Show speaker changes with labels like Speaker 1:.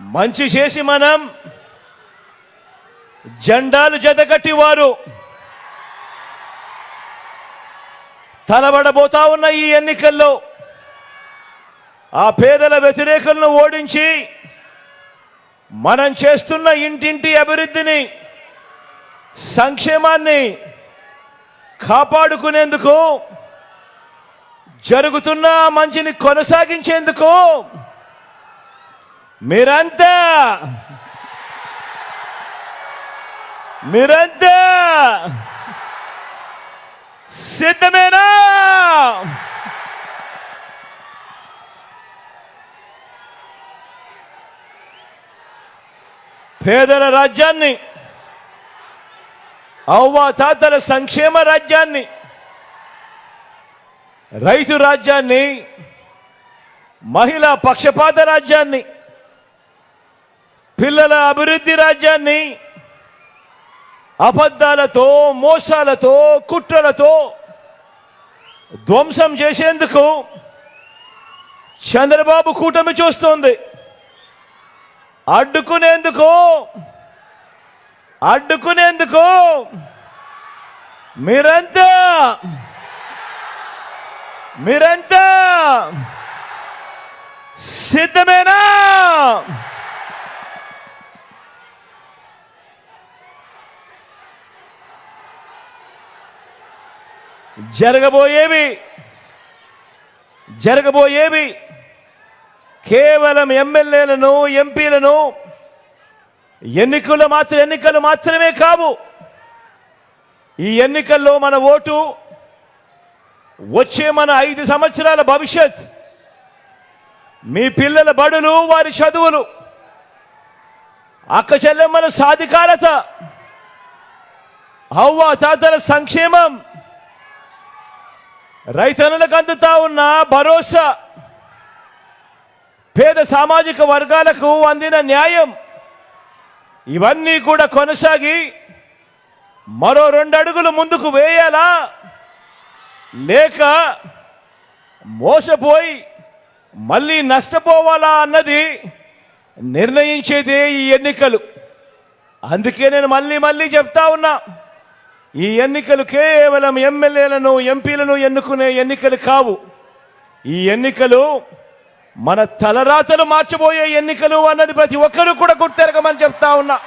Speaker 1: మంచి చేసి మనం జెండాలు జతగట్టి వారు తలబడబోతా ఉన్న ఈ ఎన్నికల్లో ఆ పేదల వ్యతిరేకులను ఓడించి మనం చేస్తున్న ఇంటింటి అభివృద్ధిని సంక్షేమాన్ని కాపాడుకునేందుకు జరుగుతున్న మంచిని కొనసాగించేందుకు మీరంతా! మీరంతా! సిద్ధమేనా? పేదల రాజ్యాన్ని అవ్వ తాతల సంక్షేమ రాజ్యాన్ని రైతు రాజ్యాన్ని మహిళా పక్షపాత రాజ్యాన్ని పిల్లల అభివృద్ధి రాజ్యాన్ని అబద్ధాలతో మోసాలతో కుట్రలతో ధ్వంసం చేసేందుకు చంద్రబాబు కూటమి చూస్తోంది. అడ్డుకునేందుకు అడ్డుకునేందుకు మీరంతా మీరంతా సిద్ధమేనా? జరగబోయేవి జరగబోయేవి. కేవలం ఎమ్మెల్యేలను ఎంపీలను ఎన్నికలు మాత్రం ఎన్నికలు మాత్రమే కావు. ఈ ఎన్నికల్లో మన ఓటు వచ్చే మన ఐదు సంవత్సరాల భవిష్యత్ మీ పిల్లల బడులు వారి చదువులు అక్క చెల్లెమ్మల సాధికారత అవ్వ తాతల సంక్షేమం రైతన్నులకు అందుతా ఉన్న భరోసా. పేద సామాజిక వర్గాలకు అందిన న్యాయం. ఇవన్నీ కూడా కొనసాగి మరో రెండు అడుగులు ముందుకు వేయాలా? లేక మోసపోయి మళ్ళీ నష్టపోవాలా అన్నది నిర్ణయించేదే ఈ ఎన్నికలు. అందుకే నేను మళ్ళీ మళ్ళీ చెప్తా ఉన్నా. ఈ ఎన్నికలు కేవలం ఎమ్మెల్యేలను ఎంపీలను ఎన్నుకునే ఎన్నికలు కావు. ఈ ఎన్నికలు మన తలరాతలు మార్చబోయే ఎన్నికలు అన్నది ప్రతి ఒక్కరూ కూడా గుర్తెరగమని చెప్తా ఉన్నా.